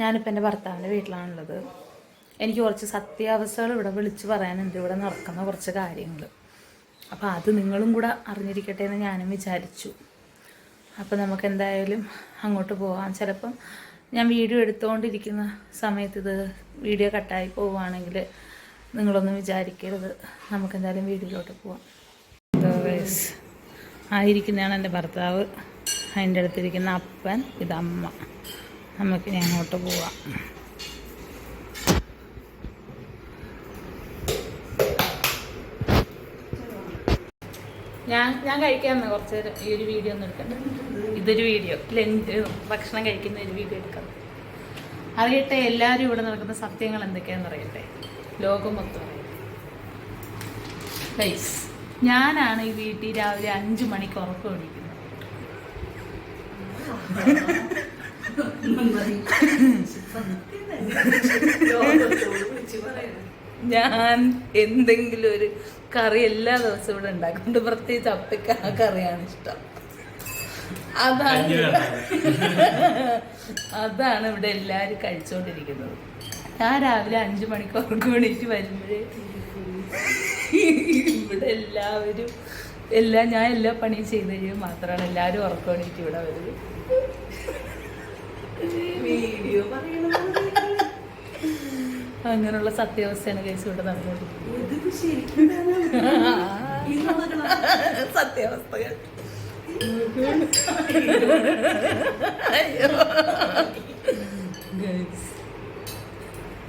ഞാനിപ്പോൾ എന്റെ ഭർത്താവിന്റെ വീട്ടിലാണുള്ളത്. എനിക്ക് കുറച്ച് സത്യാവസ്ഥകൾ ഇവിടെ വിളിച്ച് പറയാനുണ്ട്. ഇവിടെ നടക്കുന്ന കുറച്ച് കാര്യങ്ങൾ അപ്പോൾ അത് നിങ്ങളും കൂടെ അറിഞ്ഞിരിക്കട്ടെ എന്ന് ഞാനും വിചാരിച്ചു. അപ്പോൾ നമുക്ക് എന്തായാലും അങ്ങോട്ട് പോകാം ചിലപ്പം ഞാൻ വീഡിയോ എടുത്തുകൊണ്ടിരിക്കുന്ന സമയത്ത് ഇത് വീഡിയോ കട്ടായി പോവുകയാണെങ്കിൽ നിങ്ങളൊന്നും വിചാരിക്കരുത്. നമുക്ക് എന്തായാലും വീഡിയോയിലോട്ട് പോവാം. ആയിരിക്കുന്നതാണ് എന്റെ ഭർത്താവ്. അതിന്റെ അടുത്തിരിക്കുന്ന അപ്പൻ ഇത് അമ്മ നമുക്ക് ഞാൻ അങ്ങോട്ട് പോവാം. ഞാൻ ഞാൻ കഴിക്കാമെന്ന് കുറച്ച് ഈ ഒരു വീഡിയോ ഒന്നും എടുക്കണ്ട. ഇതൊരു വീഡിയോ ലഞ്ച് ഭക്ഷണം കഴിക്കുന്ന ഒരു വീഡിയോ എടുക്കാം. അറിയട്ടെ എല്ലാവരും ഇവിടെ നടക്കുന്ന സത്യങ്ങൾ എന്തൊക്കെയാണെന്ന് അറിയട്ടെ. ലോകം മൊത്തം ഗൈസ് ഞാനാണ് ഈ വീട്ടിൽ രാവിലെ അഞ്ചു മണിക്ക് ഉറക്കം എണീക്കുന്നത്. ഞാൻ എന്തെങ്കിലും ഒരു കറി എല്ലാ ദിവസവും ഇവിടെ ഉണ്ടാക്കുന്നുണ്ട്. പ്രത്യേകിച്ച് അപ്പയ്ക്ക് ആ കറിയാണ് ഇഷ്ടം. അതാണ് അതാണ് ഇവിടെ എല്ലാരും കഴിച്ചുകൊണ്ടിരിക്കുന്നത് ഞാൻ രാവിലെ അഞ്ചു മണിക്ക് ഉറക്കം എണീറ്റ് വരുമ്പോഴേ ഇവിടെ എല്ലാവരും എല്ലാം ഞാൻ എല്ലാ പണിയും ചെയ്ത് കഴിയുമ്പോൾ മാത്രമാണ് എല്ലാവരും ഉറക്കം എണീറ്റ് ഇവിടെ വരുന്നത്. അങ്ങനെയുള്ള സത്യാവസ്ഥയാണ് കേസ് ഇവിടെ നടന്നുകൊണ്ടിരിക്കുന്നത് നടക്കണം. സത്യാവസ്ഥകൾ അയ്യോ.